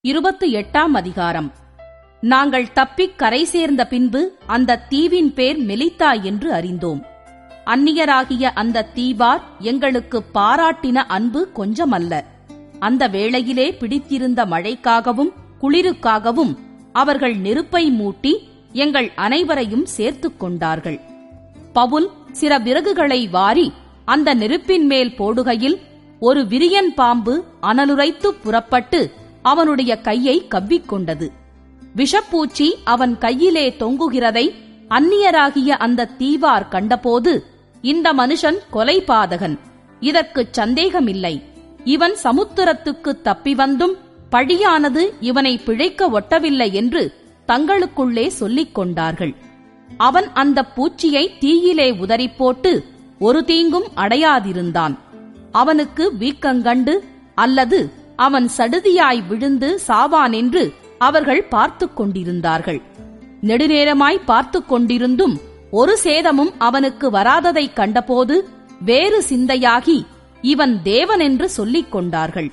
இருபத்து எட்டாம் அதிகாரம். நாங்கள் தப்பிக் கரை சேர்ந்த பின்பு அந்த தீவின் பேர் மெலித்தா என்று அறிந்தோம். அந்நியராகிய அந்த தீவார் எங்களுக்கு பாராட்டின அன்பு கொஞ்சமல்ல. அந்த வேளையிலே பிடித்திருந்த மழைக்காகவும் குளிருக்காகவும் அவர்கள் நெருப்பை மூட்டி எங்கள் அனைவரையும் சேர்த்துக் கொண்டார்கள். பவுல் சில விறகுகளை வாரி அந்த நெருப்பின் மேல் போடுகையில் ஒரு விரியன் பாம்பு அனலுரைத்து புறப்பட்டு அவனுடைய கையை கவ்விக்கொண்டது. விஷப்பூச்சி அவன் கையிலே தொங்குகிறதை அந்நியராகிய அந்த தீவார் கண்டபோது இந்த மனுஷன் கொலைபாதகன் இதற்குச் சந்தேகமில்லை. இவன் சமுத்திரத்துக்கு தப்பி வந்தும் பழியானது இவனை பிழைக்க ஒட்டவில்லை என்று தங்களுக்குள்ளே சொல்லிக் கொண்டார்கள். அவன் அந்த பூச்சியை தீயிலே உதறிப் போட்டு ஒரு தீங்கும் அடையாதிருந்தான். அவனுக்கு வீக்கங்கண்டு அல்லது அவன் சடுதியாய் விழுந்து சாவான் என்று அவர்கள் பார்த்துக் கொண்டிருந்தார்கள். நெடுநேரமாய் பார்த்துக் கொண்டிருந்தும் ஒரு சேதமும் அவனுக்கு வராததைக் கண்டபோது வேறு சிந்தையாகி இவன் தேவன் என்று சொல்லிக் கொண்டார்கள்.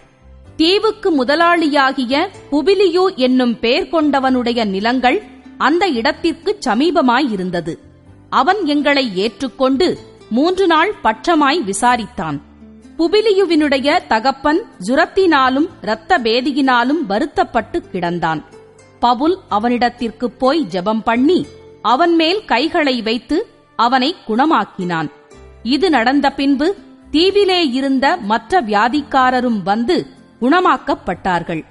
தீவுக்கு முதலாளியாகிய புபிலியு என்னும் பெயர் கொண்டவனுடைய நிலங்கள் அந்த இடத்திற்கு சமீபமாயிருந்தது. அவன் எங்களை ஏற்றுக்கொண்டு மூன்று நாள் பட்சமாய் விசாரித்தான். புபிலியுவினுடைய தகப்பன் ஜுரத்தினாலும் இரத்த பேதியினாலும் வருத்தப்பட்டு கிடந்தான். பவுல் அவனிடத்திற்குப் போய் ஜெபம் பண்ணி அவன் மேல் கைகளை வைத்து அவனை குணமாக்கினான். இது நடந்த பின்பு தீவிலே இருந்த மற்ற வியாதிக்காரரும் வந்து குணமாக்கப்பட்டார்கள்.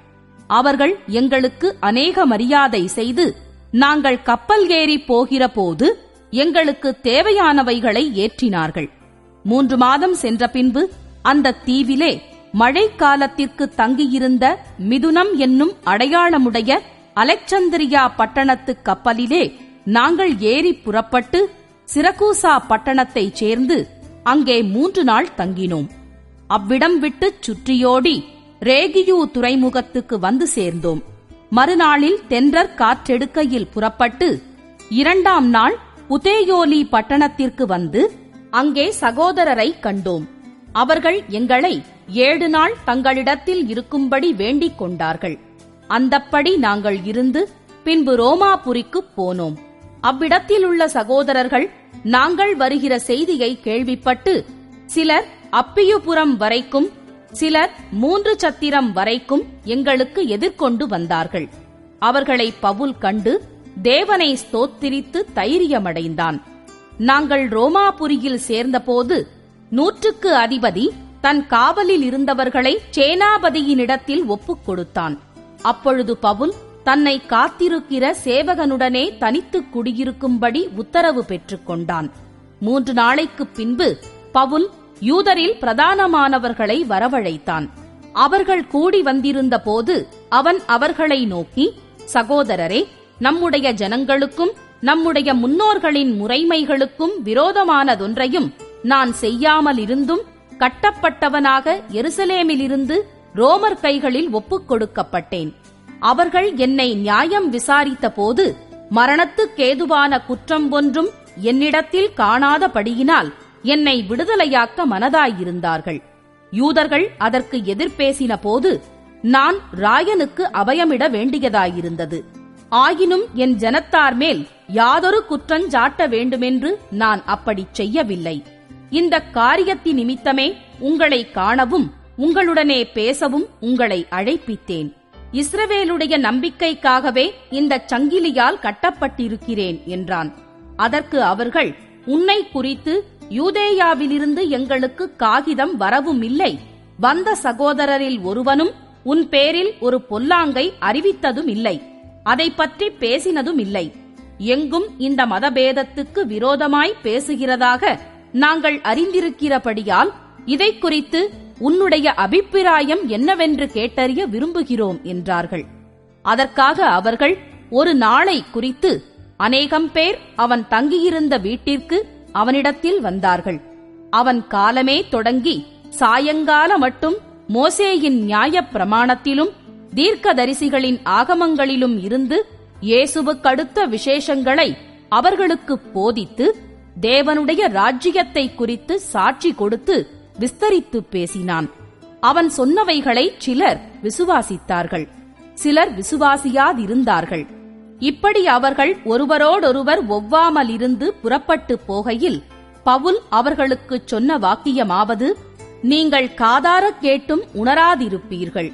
அவர்கள் எங்களுக்கு அநேக மரியாதை செய்து நாங்கள் கப்பல் ஏறி போகிற போது எங்களுக்கு தேவையானவைகளை ஏற்றினார்கள். மூன்று மாதம் சென்ற பின்பு அந்த தீவிலே மழைக்காலத்திற்கு தங்கியிருந்த மிதுனம் என்னும் அடையாளமுடைய அலெக்சந்திரியா பட்டணத்து கப்பலிலே நாங்கள் ஏறி புறப்பட்டு சிரகூசா பட்டணத்தைச் சேர்ந்து அங்கே மூன்று நாள் தங்கினோம். அவ்விடம் விட்டுச் சுற்றியோடி ரேகியூ துறைமுகத்துக்கு வந்து சேர்ந்தோம். மறுநாளில் தென்றற் காற்றெடுக்கையில் புறப்பட்டு இரண்டாம் நாள் உதேயோலி பட்டணத்திற்கு வந்து அங்கே சகோதரரை கண்டோம். அவர்கள் எங்களை ஏழு நாள் தங்களிடத்தில் இருக்கும்படி வேண்டிக் கொண்டார்கள். அந்தப்படி நாங்கள் இருந்து பின்பு ரோமாபுரிக்குப் போனோம். அவ்விடத்தில் உள்ள சகோதரர்கள் நாங்கள் வருகிற செய்தியை கேள்விப்பட்டு சிலர் அப்பியுபுரம் வரைக்கும் சிலர் மூன்று சத்திரம் வரைக்கும் எங்களுக்கு எதிர்கொண்டு வந்தார்கள். அவர்களை பவுல் கண்டு தேவனை ஸ்தோத்திரித்து தைரியமடைந்தான். நாங்கள் ரோமாபுரியில் சேர்ந்தபோது நூற்றுக்கு அதிபதி தன் காவலில் இருந்தவர்களை சேனாபதியினிடத்தில் ஒப்புக் கொடுத்தான். அப்பொழுது பவுல் தன்னை காத்திருக்கிற சேவகனுடனே தனித்துக் குடியிருக்கும்படி உத்தரவு பெற்றுக் கொண்டான் மூன்று நாளைக்குப் பின்பு பவுல் யூதரில் பிரதானமானவர்களை வரவழைத்தான். அவர்கள் கூடி வந்திருந்த போது அவன் அவர்களை நோக்கி சகோதரரே நம்முடைய ஜனங்களுக்கும் நம்முடைய முன்னோர்களின் முறைமைகளுக்கும் விரோதமானதொன்றையும் நான் செய்யாமல் இருந்தும் கட்டப்பட்டவனாக எருசலேமிலிருந்து ரோமர் கைகளில் ஒப்புக் கொடுக்கப்பட்டேன். அவர்கள் என்னை நியாயம் விசாரித்த போது மரணத்துக்கேதுவான குற்றம் ஒன்றும் என்னிடத்தில் காணாதபடியினால் என்னை விடுதலையாக்க மனதாயிருந்தார்கள். யூதர்கள் அதற்கு எதிர்பேசின போது நான் ராயனுக்கு அபயமிட வேண்டியதாயிருந்தது. ஆயினும் என் ஜனத்தார் மேல் யாதொரு குற்றஞ்சாட்ட வேண்டுமென்று நான் அப்படிச் செய்யவில்லை. இந்த காரியத்தி நிமித்தமே உங்களை காணவும் உங்களுடனே பேசவும் உங்களை அழைப்பித்தேன். இஸ்ரவேலுடைய நம்பிக்கைக்காகவே இந்த சங்கிலியால் கட்டப்பட்டிருக்கிறேன் என்றான். அதற்கு அவர்கள் உன்னை குறித்து யூதேயாவிலிருந்து எங்களுக்கு காகிதம் வரவும் இல்லை வந்த சகோதரரில் ஒருவனும் உன் பேரில் ஒரு பொல்லாங்கை அறிவித்ததும் இல்லை அதை பற்றி பேசினதும் இல்லை எங்கும் இந்த மதபேதத்துக்கு விரோதமாய் பேசுகிறதாக நாங்கள் அறிந்திருக்கிறபடியால் இதை குறித்து உன்னுடைய அபிப்பிராயம் என்னவென்று கேட்டறிய விரும்புகிறோம் என்றார்கள். அதற்காக அவர்கள் ஒரு நாளை குறித்து அநேகம் பேர் அவன் தங்கியிருந்த வீட்டிற்கு அவனிடத்தில் வந்தார்கள். அவன் காலமே தொடங்கி சாயங்கால மட்டும் மோசேயின் நியாயப் பிரமாணத்திலும் தீர்க்கதரிசிகளின் ஆகமங்களிலும் இருந்து இயேசுவுக்கடுத்த விசேஷங்களை அவர்களுக்குப் போதித்து தேவனுடைய ராஜ்யத்தை குறித்து சாட்சி கொடுத்து விஸ்தரித்து பேசினான். அவன் சொன்னவைகளை சிலர் விசுவாசித்தார்கள். சிலர் விசுவாசியாதிருந்தார்கள். இப்படி அவர்கள் ஒருவரோடொருவர் ஒவ்வாமல் இருந்து புறப்பட்டு போகையில் பவுல் அவர்களுக்குச் சொன்ன வாக்கியமாவது நீங்கள் காதாரக் கேட்டும் உணராதிருப்பீர்கள்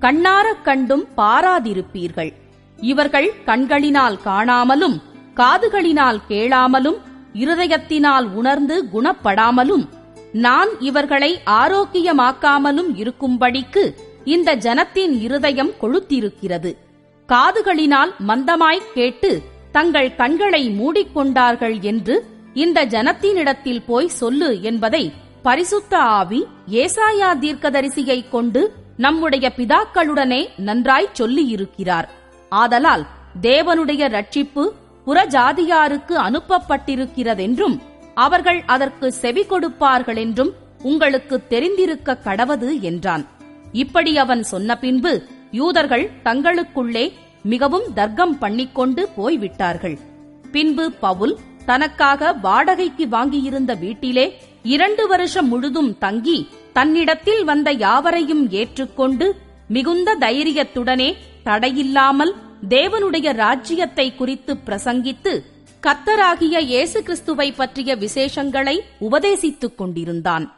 கண்ணாரக் கண்டும் பாராதிருப்பீர்கள். இவர்கள் கண்களினால் காணாமலும் காதுகளினால் கேளாமலும் இருதயத்தினால் உணர்ந்து குணப்படாமலும் நான் இவர்களை ஆரோக்கியமாக்காமலும் இருக்கும்படிக்கு இந்த ஜனத்தின் இருதயம் கொழுத்திருக்கிறது. காதுகளினால் மந்தமாய்க் கேட்டு தங்கள் கண்களை மூடிக்கொண்டார்கள் என்று இந்த ஜனத்தினிடத்தில் போய் சொல்லு என்பதை பரிசுத்த ஆவி ஏசாயா தீர்க்கதரிசியைக் கொண்டு நம்முடைய பிதாக்களுடனே நன்றாய் சொல்லியிருக்கிறார். ஆதலால் தேவனுடைய ரட்சிப்பு புறஜாதியாருக்கு அனுப்பப்பட்டிருக்கிறதென்றும் அவர்கள் அதற்கு செவி கொடுப்பார்கள் என்றும் உங்களுக்கு தெரிந்திருக்க கடவது என்றான். இப்படி அவன் சொன்ன பின்பு யூதர்கள் தங்களுக்குள்ளே மிகவும் தர்க்கம் பண்ணிக்கொண்டு போய்விட்டார்கள். பின்பு பவுல் தனக்காக வாடகைக்கு வாங்கியிருந்த வீட்டிலே இரண்டு வருஷம் முழுதும் தங்கி தன்னிடத்தில் வந்த யாவரையும் ஏற்றுக்கொண்டு மிகுந்த தைரியத்துடனே தடையில்லாமல் தேவனுடைய ராஜ்யத்தை குறித்து பிரசங்கித்து கத்தராகிய இயேசு கிறிஸ்துவை பற்றிய விசேஷங்களை உபதேசித்துக் கொண்டிருந்தான்.